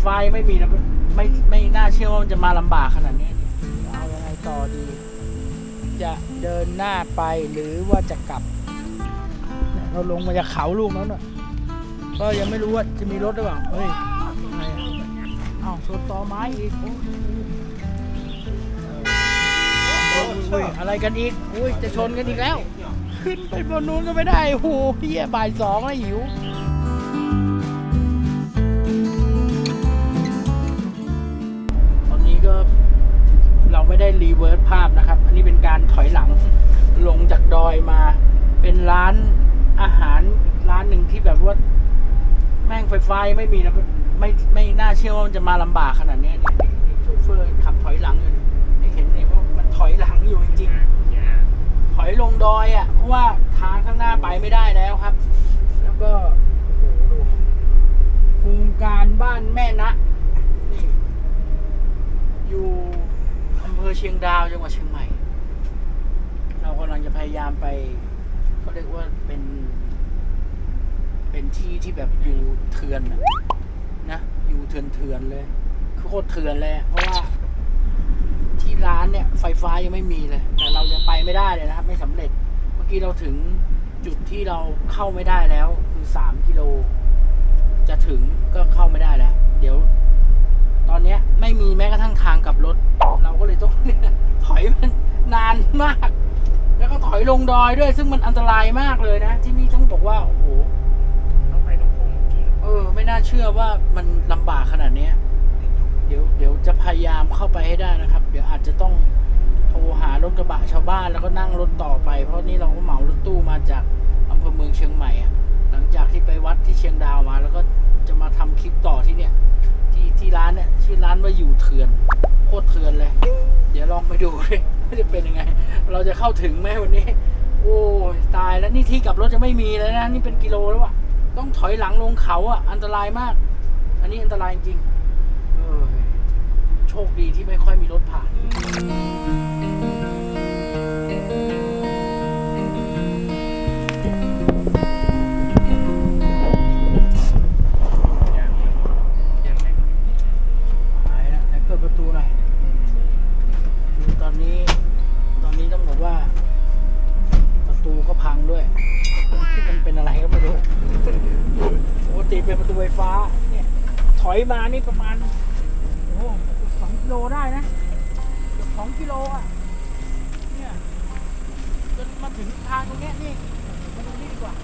ไฟ้าไม่มีนะไม่ไม่น่าเชื่อว่ามันจะมาลำบากขนาดนี้เอายังไงต่อดี จะเดินหน้าไปหรือว่าจะกลับ เราลงมาจากเขาลูกนั้นน่ะก็ยังไม่รู้ว่าจะมีรถหรือเปล่าเฮ้ยยังไงอะเอ้าชนต่อไม้อีกโอ้เอออุ้ยอะไรกันอีก อุ้ย จะชนกันอีกแล้ว ขึ้นไปบนนู้นก็ไม่ได้โอ้โหเฮียบ่ายสองแล้วหิว ไม่ได้รีเวิร์สภาพนะครับ อันนี้เป็นการถอยหลังลงจากดอยมา เป็นร้านอาหารร้านหนึ่งที่แบบว่า แม่งไฟฟ้ายไม่มีนะไม่ไม่น่าเชื่อว่ามันจะมาลำบากขนาดนี้นี่นี่นี่โชเฟอร์ขับถอยหลังอยู่นี่เห็นเลยว่ามันถอยหลังอยู่จริงๆถอยลงดอยอะเพราะว่าทางข้างหน้าไปไม่ได้แล้วครับ แล้วก็โอ้โหดูโครงการบ้านแม่นะนี่ อยู่อำเภอเชียงดาวจังหวัดเชียงใหม่ เรากำลังจะพยายามไป เขาเรียกว่าเป็น เป็นที่ที่แบบอยู่เถื่อนนะอยู่เถื่อนเถื่อนๆเลยโคตรเถื่อนเลยเพราะว่าที่ร้านเนี่ย ไฟฟ้ายังไม่มีเลย แต่เรายังไปไม่ได้เลยนะครับ ไม่สำเร็จ เมื่อกี้เราถึงจุดที่เราเข้าไม่ได้แล้ว คือสามกิโล จะถึงก็เข้าไม่ได้แล้ว เดี๋ยว ตอนเนี้ยไม่มีแม้กระทั่งทางกลับรถ เราก็เลยต้องถอยมันนานมาก แล้วก็ถอยลงดอยด้วย ซึ่งมันอันตรายมากเลยนะ ที่นี่ต้องบอกว่า โอ้โห ต้องไปตรงโค้งเมื่อกี้เออ ไม่น่าเชื่อว่ามันลำบากขนาดเนี้ย เดี๋ยวเดี๋ยวจะพยายามเข้าไปให้ได้นะครับ เดี๋ยวอาจจะต้องโทรหารถกระบะชาวบ้านแล้วก็นั่งรถต่อไป เพราะนี่เราก็เหมารถตู้มาจากอำเภอเมืองเชียงใหม่อะหลังจากที่ไปวัดที่เชียงดาวมา แล้วก็จะมาทำคลิปต่อที่เนี่ย ที่ร้านเนี่ยชื่อร้านว่าอยู่เถื่อนโคตรเถื่อนเลย เดี๋ยวลองไปดูดิว่าจะเป็นยังไง เราจะเข้าถึงไหมวันนี้ โอ้ยตายแล้วนี่ที่กลับรถจะไม่มีเลยนะนี่เป็นกิโลแล้วอะต้องถอยหลังลงเขาอะอันตรายมาก อันนี้อันตรายจริงโชคดีที่ไม่ค่อยมีรถผ่าน อะ เนี่ยจนมาถึงทางตรงเนี้ยนี่มาดูนี่ดีกว่า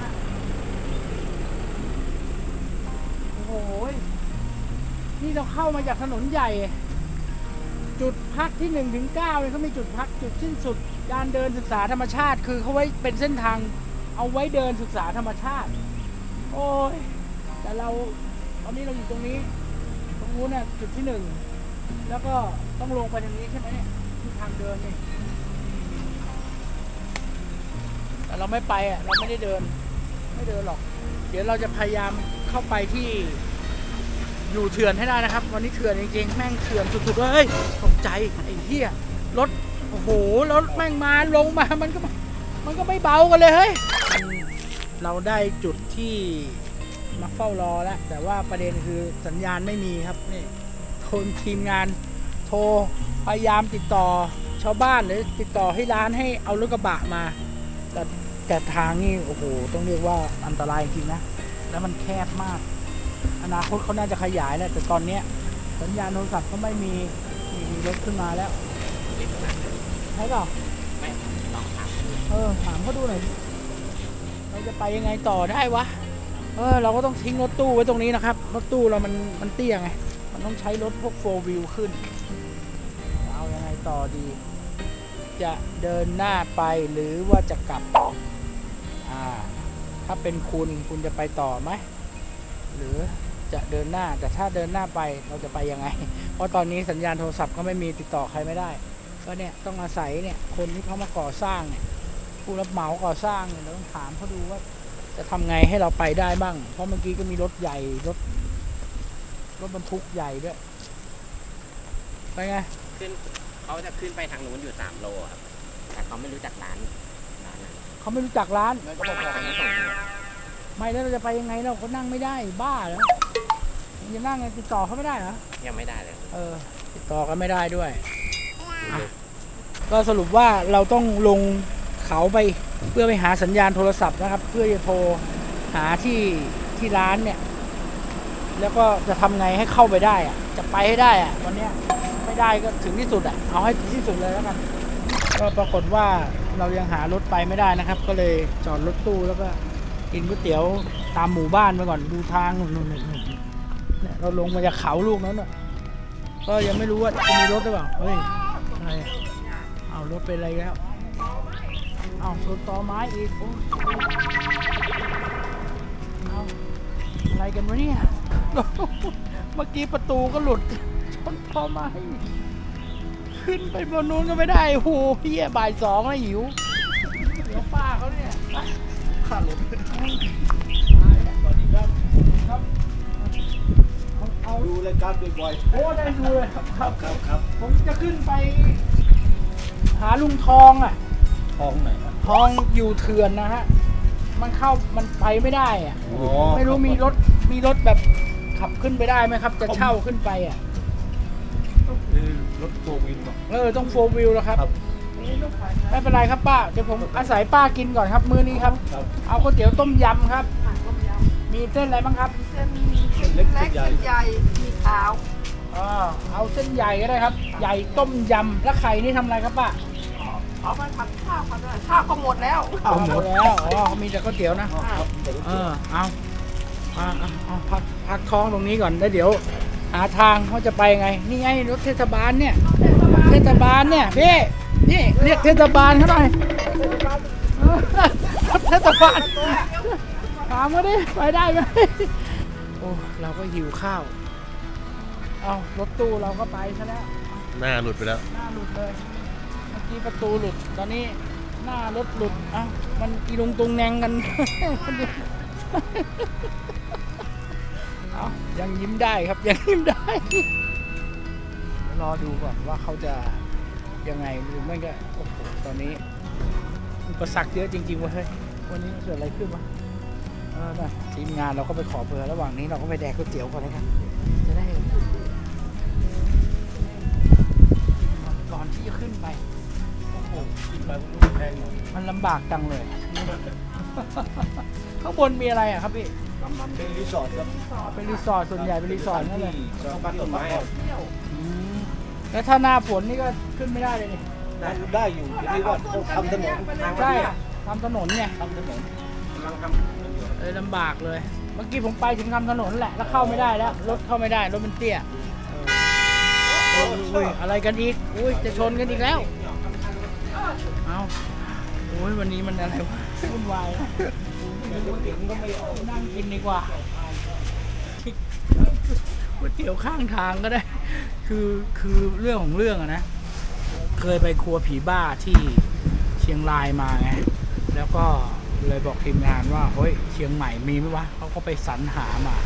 นะโอ้โหนี่เราเข้ามาจากถนนใหญ่ จุดพักที่หนึ่งถึงเก้าเนี่ยเขามีจุดพักจุดสิ้นสุด การเดินศึกษาธรรมชาติ คือเขาไว้เป็นเส้นทางเอาไว้เดินศึกษาธรรมชาติ โอ้ยแต่เราตอนนี้เราอยู่ตรงนี้ ตรงนู้นเนี่ยจุดที่หนึ่ง แล้วก็ต้องลงไปทางนี้ใช่ไหมที่ทางเดินนี่แต่เราไม่ไปอะเราไม่ได้เดิน ไม่เดินหรอก เดี๋ยวเราจะพยายามเข้าไปที่อยู่เถื่อนให้ได้นะครับ วันนี้เถื่อนจริงๆแม่งเถื่อนสุดๆเลยเฮ้ยตกใจไอ้เหี้ยรถโอ้โหรถแม่งมาลงมามันก็มันก็ไม่เบากันเลยเฮ้ยเราได้จุดที่มาเฝ้ารอแล้วแต่ว่าประเด็นคือสัญญาณไม่มีครับนี่ คนทีมงานโทรพยายามติดต่อชาวบ้านหรือติดต่อให้ร้านให้เอารถกระบะมา แต่แต่ทางนี่โอ้โหต้องเรียกว่าอันตรายจริงๆนะแล้วมันแคบมาก อนาคตเขาน่าจะขยายแหละแต่ตอนเนี้ยสัญญาณโทรศัพท์ก็ไม่มีมีมีรถขึ้นมาแล้วใช่เปล่าไม่ลองถามเออถามเขาดูหน่อยเราจะไปยังไงต่อได้วะเออเราก็ต้องทิ้งรถตู้ไว้ตรงนี้นะครับ รถตู้เรามันมันเตี้ยไงมัน ต้องใช้รถพวกโฟวิวขึ้น เอายังไงต่อดี จะเดินหน้าไปหรือว่าจะกลับอ่าถ้าเป็นคุณคุณจะไปต่อไหม หรือจะเดินหน้าแต่ถ้าเดินหน้าไปเราจะไปยังไง เพราะตอนนี้สัญญาณโทรศัพท์ก็ไม่มีติดต่อใครไม่ได้ก็เนี่ยต้องอาศัยเนี่ยคนที่เขามาก่อสร้างเนี่ยผู้รับเหมาก่อสร้างเนี่ยเราต้องถามเขาดูว่าจะทำไงให้เราไปได้บ้าง เพราะเมื่อกี้ก็มีรถใหญ่รถ รถบรรทุกใหญ่ด้วย ไปไง ขึ้นเขาจะขึ้นไปทางนู้นอยู่สามโลครับ แต่เขาไม่รู้จักร้านร้านนั้นเขาไม่รู้จักร้าน แล้วก็บอกบอกกันมาส่งเนี่ยไม่แล้วเราจะไปยังไงเราก็นั่งไม่ได้บ้าแล้วมันจะนั่งไงติดต่อเขาไม่ได้เหรอ ยังไม่ได้เลย เออ ติดต่อกันไม่ได้ด้วยอะก็สรุปว่าเราต้องลงเขาไปเพื่อไปหาสัญญาณโทรศัพท์นะครับ เพื่อจะโทรหาที่ที่ร้านเนี่ย แล้วก็จะทำไงให้เข้าไปได้อะจะไปให้ได้อะวันเนี้ยไม่ได้ก็ถึงที่สุดอะเอาให้ถึงที่สุดเลยแล้วกัน ก็ปรากฏว่าเรายังหารถไปไม่ได้นะครับ ก็เลยจอดรถตู้แล้วก็กินก๋วยเตี๋ยวตามหมู่บ้านไปก่อนดูทางนู่นนู่นเนี่ยเราลงมาจากเขาลูกนั้นน่ะก็ยังไม่รู้ว่าจะมีรถหรือเปล่าเฮ้ยอะไรอะเอารถเป็นอะไรแล้วเอาชนต่อไม้อีกโอ้เอาอะไรกันวะเนี่ย เมื่อกี้ประตูก็หลุดชนตอไม้ขึ้นไปบนนู้นก็ไม่ได้โอ้โหเฮียบ่ายสองแล้วหิวเดี๋ยวป้าเขาเนี่ยข้ารถสวัสดีครับครับเอาเอาดูรายการบ่อยโอ้ได้ดูเลยครับครับๆครับครับ ผมจะขึ้นไป หาลุงทองอะ ทองไหนครับทองอยู่เถื่อนนะฮะ มันเข้ามันไปไม่ได้อะอ๋อไม่รู้มีรถมีรถแบบ ขับขึ้นไปได้ไหมครับ จะเช่าขึ้นไปอะคือรถโฟร์วินบอกเออต้องโฟวิลแล้วครับครับไม่เป็นไรครับป้าเดี๋ยวผมอาศัยป้ากินก่อนครับมื้อนี้ครับครับเอาก๋วยเตี๋ยวต้มยำครับ มีเส้นอะไรบ้างครับเส้นเส้นเล็กเล็กเส้นใหญ่เส้นใหญ่มีขาวอ่าเอาเส้นใหญ่ก็ได้ครับ ใหญ่ต้มยำแล้วไข่นี่ทำอะไรครับป้าเอาไปผัดข้าวผัดอะไรข้าวก็หมดแล้วเอาหมดแล้วอ๋อมีแต่ก๋วยเตี๋ยวนะครับแต่เออเอาเอาเอาเอาพักพักท้องตรงนี้ก่อนแล้วเดี๋ยว หาทางว่าจะไปไง นี่ไงรถเทศบาลเนี่ย เทศบาลเนี่ยพี่นี่เรียกเทศบาลเขาหน่อยเออรถเทศบาลถามมาดิไปได้ไหมโอ้เราก็หิวข้าว เอารถตู้เราก็ไปซะแล้ว หน้าหลุดไปแล้ว หน้าหลุดเลย เมื่อกี้ประตูหลุด ตอนนี้หน้ารถหลุด เอ้า มันอีลุงตุงแนงกัน เอายังยิ้มได้ครับยังยิ้มได้รอดูก่อนว่าเขาจะยังไงหรือไม่ก็โอ้โหตอนนี้อุปสรรคเยอะจริงๆเวะเฮ้ยวันนี้เกิดอะไรขึ้นวะเออนะทีมงานเราก็ไปขอเบอร์ระหว่างนี้เราก็ไปแดกก๋วยเตี๋ยวก่อนเลยครับจะได้ก่อนที่จะขึ้นไปโอ้โหกินไปมันแพงหน่อยมันลำบากจังเลย ข้างบนมีอะไรอะครับพี่เป็นรีสอร์ทครับเป็นรีสอร์ทส่วนใหญ่เป็นรีสอร์ทนั่นเลยชาวบ้านต้นไม้อะอืมแล้วถ้าหน้าฝนนี่ก็ขึ้นไม่ได้เลยนี่ได้ได้อยู่ทีนี้ว่าต้องทำถนนทางใช่ทำถนนไงทำถนนกำลังทำมันอยู่เลยลำบากเลย เมื่อกี้ผมไปถึงทำถนนแหละแล้วเข้าไม่ได้แล้วรถเข้าไม่ได้รถมันเตี้ยเอออุ้ยอะไรกันอีกอุ้ยจะชนกันอีกแล้วเอาโอ้ ยวันนี้มันอะไรวะวุ่นวายนะนั่งกินดีกว่าก๋วยเตี๋ยวข้างทางก็ได้ คือคือเรื่องของเรื่องอะนะ เคยไปครัวผีบ้าที่เชียงรายมาไงแล้วก็เลยบอกทีมงานว่าเฮ้ยเชียงใหม่มีไหมวะเขาก็ไปสรรหามา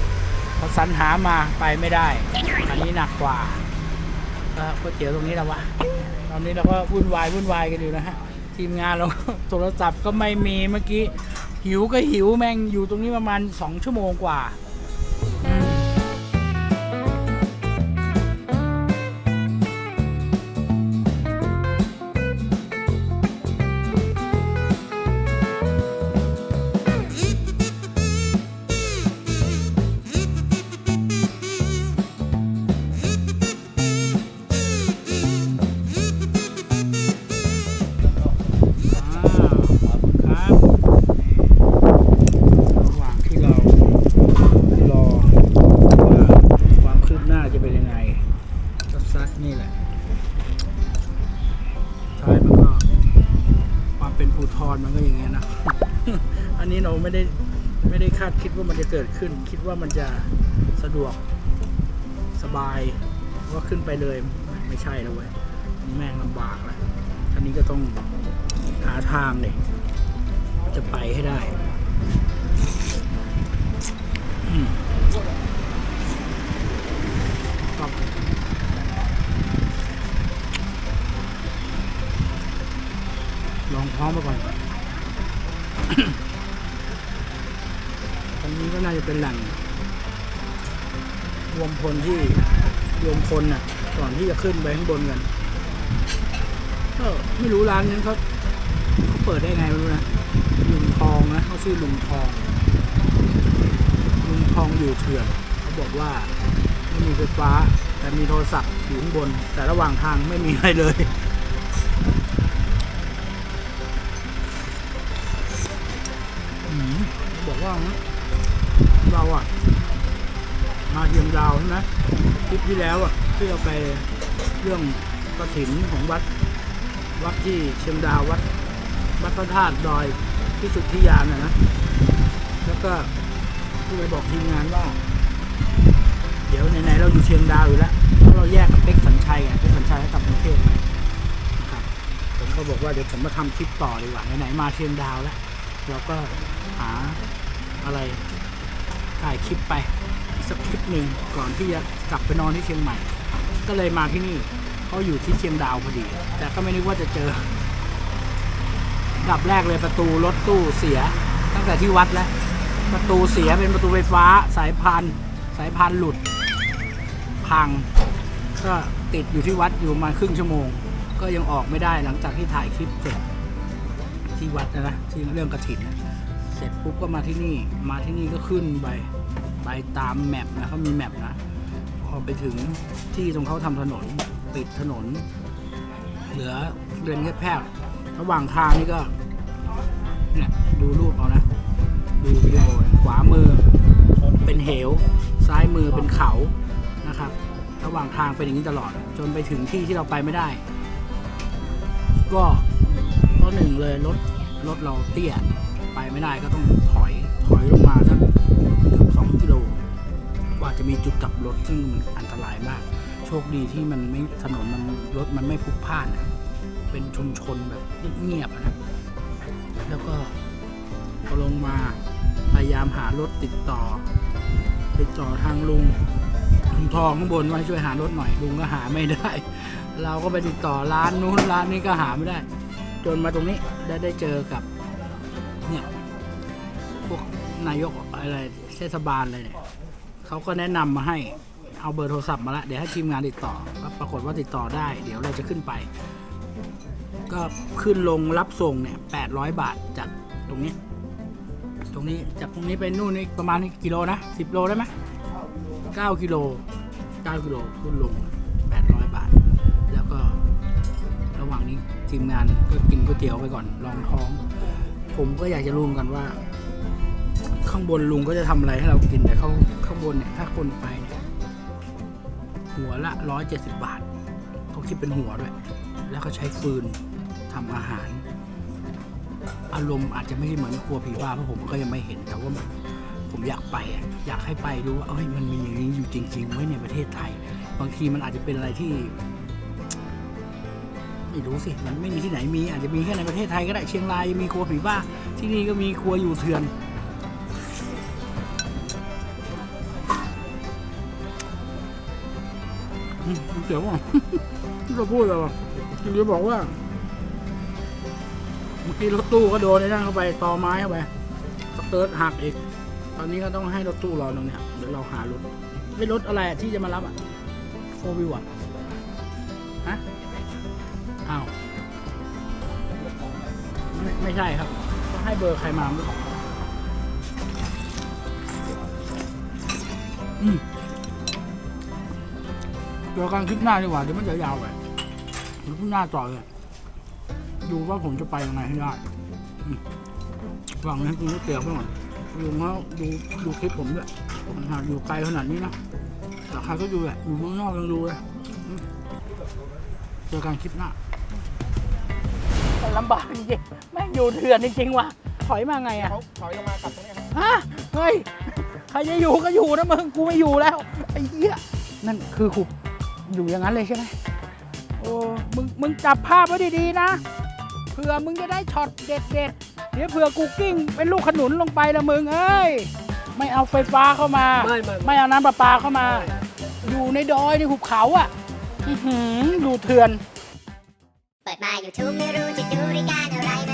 พอสรรหามาไปไม่ได้ อันนี้หนักกว่าก็ก๋วยเตี๋ยวตรงนี้แหละวะ ตอนนี้เราก็วุ่นวายวุ่นวายกันอยู่นะฮะ ทีมงานเราโทรศัพท์ก็ไม่มีเมื่อกี้หิวก็หิวแม่งอยู่ตรงนี้ประมาณ 2 ชั่วโมงกว่า คิดว่ามันจะสะดวกสบายว่าขึ้นไปเลยไม่ใช่แล้วเว้ยนี่แม่งลำบากแล้วอันนี้ก็ต้องหาทางเลยจะไปให้ได้ลองท้องไปก่อน นี้ก็น่าจะเป็นแหล่งรวมพลที่รวมคนน่ะ ก่อนที่จะขึ้นไปข้างบนกันก็ไม่รู้ร้านนี้นเขาเขาเปิดได้ไงไม่รู้นะลุงทองนะเขาชื่อลุงทองลุงทองอยู่เถื่อนเขาบอกว่าไม่มีไฟฟ้า แต่มีโทรศัพท์อยู่ข้างบน แต่ระหว่างทางไม่มีอะไรเลยบอกว่านะ เราอะ มาเทียมดาวใช่ไหมคลิปที่แล้วอะที่เราไปเรื่องกระถินของวัด วัดที่เชียงดาววัดวัดพระธาตุดอยพิสุทธิยานนะนะแล้วก็ผู้ไปบอกทีมงานว่า เดี๋ยวไหนๆเราอยู่เชียงดาวอยู่แล้วเพราะเราแยกกับเป๊กสัญชัยไงเป๊กสัญชัยให้กลับกรุงเทพนะครับผมก็บอกว่าเดี๋ยวผมมาทำคลิปต่อดีกว่าไหนๆมาเชียงดาวแล้วเราก็หาอะไร ถ่ายคลิปไปสักคลิปหนึ่งก่อนที่จะกลับไปนอนที่เชียงใหม่ ก็เลยมาที่นี่เขาอยู่ที่เชียงดาวพอดี แต่ก็ไม่นึกว่าจะเจอ ดับแรกเลยประตูรถตู้เสีย ตั้งแต่ที่วัดแล้ว ประตูเสียเป็นประตูไฟฟ้าสายพานสายพานหลุด พัง ก็ติดอยู่ที่วัดอยู่มาครึ่งชั่วโมง ก็ยังออกไม่ได้หลังจากที่ถ่ายคลิปเสร็จที่วัดนะนะที่เรื่องกระถินนะเสร็จปุ๊บก็มาที่นี่มาที่นี่ก็ขึ้นไป ไปตามแมปนะเขามีแมปนะ พอไปถึงที่ตรงเขาทำถนนปิดถนน เหลือเดินแคบๆระหว่างทางนี่ก็เนี่ยดูรูปเอานะ ดูวิดีโอขวามือเป็นเหว ซ้ายมือเป็นเขานะครับ ระหว่างทางเป็นอย่างนี้ตลอด จนไปถึงที่ที่เราไปไม่ได้ ก็เพราะหนึ่งเลยรถรถเราเตี้ยไปไม่ได้ก็ต้องถอยถอยลง มีจุดกลับรถซึ่งมันอันตรายมาก โชคดีที่มันไม่ถนนมันรถมันไม่พลุกพล่านอะเป็นชุมชนแบบเงียบๆนะ แล้วก็พอลงมาพยายามหารถติดต่อติดต่อทางลุงลุงทองข้างบนว่าช่วยหารถหน่อยลุงก็หาไม่ได้ เราก็ไปติดต่อร้านนู้นร้านนี้ก็หาไม่ได้ จนมาตรงนี้ได้ได้เจอกับเนี่ยพวกนายกอะไรเทศบาลอะไรเนี่ย เขาก็แนะนำมาให้เอาเบอร์โทรศัพท์มาละเดี๋ยวให้ทีมงานติดต่อก็ปรากฏว่าติดต่อได้ เดี๋ยวเราจะขึ้นไป ก็ขึ้นลงรับส่งเนี่ยแปดร้อยบาทจากตรงนี้ ตรงนี้จากตรงนี้ไปนู่นนี่ประมาณกิโลนะสิบโลได้ไหมเก้ากิโลเก้ากิโลขึ้นลงแปดร้อยบาท แล้วก็ระหว่างนี้ทีมงานก็กินก๋วยเตี๋ยวไปก่อนรองท้อง ผมก็อยากจะรู้เหมือนกันว่า ข้างบนลุงก็จะทำอะไรให้เรากินแต่เขาข้างบนเนี่ยถ้าคนไปเนี่ยหัวละร้อยเจ็ดสิบบาทเขาคิดเป็นหัวด้วย แล้วก็ใช้ฟืนทำอาหาร อารมณ์อาจจะไม่ใช่เหมือนครัวผีบ้าเพราะผมก็ยังไม่เห็นแต่ว่าผมอยากไปอะอยากให้ไปดูว่าเอ้ยมันมีอย่างนี้อยู่จริง ๆ ไว้ในประเทศไทย บางทีมันอาจจะเป็นอะไรที่ไม่รู้สิ มันไม่มีที่ไหนมี อาจจะมีแค่ในประเทศไทยก็ได้ เชียงรายมีครัวผีบ้า ที่นี่ก็มีครัวอยู่เถื่อน เดี๋ยวว่าที่เราพูดอะไรวะที่เราบอกว่า เมื่อกี้รถตู้ก็โดนไอ้นั่นเข้าไปต่อไม้เข้าไปสเติร์หักอีก ตอนนี้ก็ต้องให้รถตู้รอตรงเนี้ยเดี๋ยวเราหารถไม่รถอะไรที่จะมารับอะโฟวิวอะฮะอ้าวไม่ไม่ใช่ครับต้องให้เบอร์ใครมาไม่รู้อืม เดี๋ยวการคลิปหน้าดีกว่าเดี๋ยวมันจะยาวไปเดี๋ยวคลิปหน้าต่อเลย ดูว่าผมจะไปยังไงให้ได้อืมหวังให้กินก๋วยเตี๋ยวไปก่อนลุงเขาดูดูคลิปผมด้วยมันหาอยู่ไกลขนาดนี้นะแต่ใครก็ดูแหละอยู่ข้างนอกยังดูเลยอืมเจอกันคลิปหน้าลำบากจริงๆแม่งอยู่เถื่อนจริงๆว่ะถอยมาไงอะเขาถอยลงมากลับตรงนี้ครับฮะเฮ้ยใครจะอยู่ก็อยู่นะมึงกูไม่อยู่แล้วไอ้เหี้ยนั่นคือขุบ อยู่อย่างนั้นเลยใช่ไหมโอ้มึงมึงจับภาพไว้ดีๆนะเผื่อมึงจะได้ช็อตเด็ดๆเดี๋ยวเผื่อกูกิ้งเป็นลูกขนุนลงไปละมึงเอ้ยไม่เอาไฟฟ้าเข้ามา ไม่ไม่ไม่เอาน้ำประปาเข้ามา อยู่ในดอยในหุบเขาอะอื้อหือดูเถื่อน เปิดมา YouTube ไม่รู้จะดูรายการอะไรมาดู